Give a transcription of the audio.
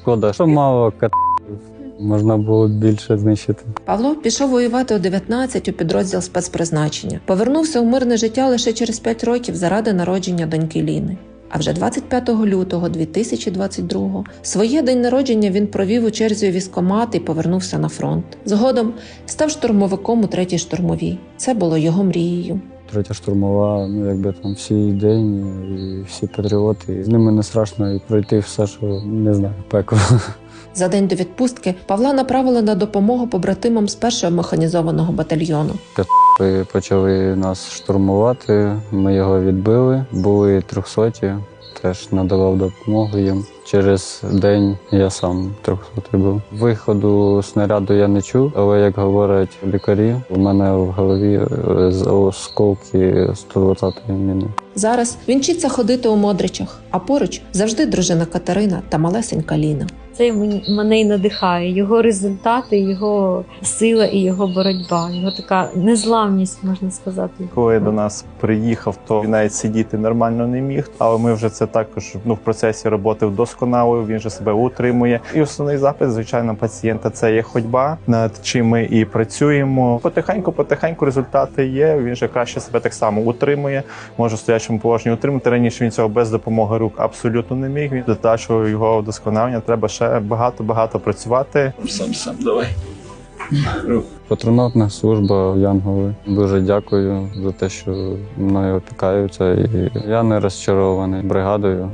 шкода, що мало кат... можна було більше знищити. Павло пішов воювати у 19 у підрозділ спецпризначення. Повернувся у мирне життя лише через 5 років заради народження доньки Ліни. А вже 25 лютого 2022 своє день народження він провів у черзі у військкомат і повернувся на фронт. Згодом став штурмовиком у третій штурмовій. Це було його мрією. Третя штурмова, ну якби там всі ідейні і всі патріоти. І з ними не страшно і пройти все, що не знаю, пекло. За день до відпустки Павла направили на допомогу побратимам з першого механізованого батальйону. Ви почали нас штурмувати. Ми його відбили. Були трьохсоті. Теж надавав допомогу їм. Через день я сам трьохсотий був. Виходу снаряду я не чув, але як говорять лікарі, у мене в голові е, осколки 120-ї міни. Зараз він вчиться ходити у Модричах, а поруч завжди дружина Катерина та малесенька Ліна. Мені- мене й надихає. Його результати, його сила і його боротьба, його така незламність, можна сказати. Коли до нас приїхав, то він навіть сидіти нормально не міг. Але ми вже це також ну в процесі роботи вдосконалив. Він же себе утримує. І основний запит, звичайно, пацієнта це є ходьба, над чим ми і працюємо. Потихеньку, потихеньку результати є. Він же краще себе так само утримує. Може в стоячому положенні утримати. Раніше він цього без допомоги рук абсолютно не міг. Він для його вдосконалення треба ще багато багато працювати. Сам сам давай. Патронатна служба Янголи. Дуже дякую за те, що мною опікаються. І я не розчарований бригадою.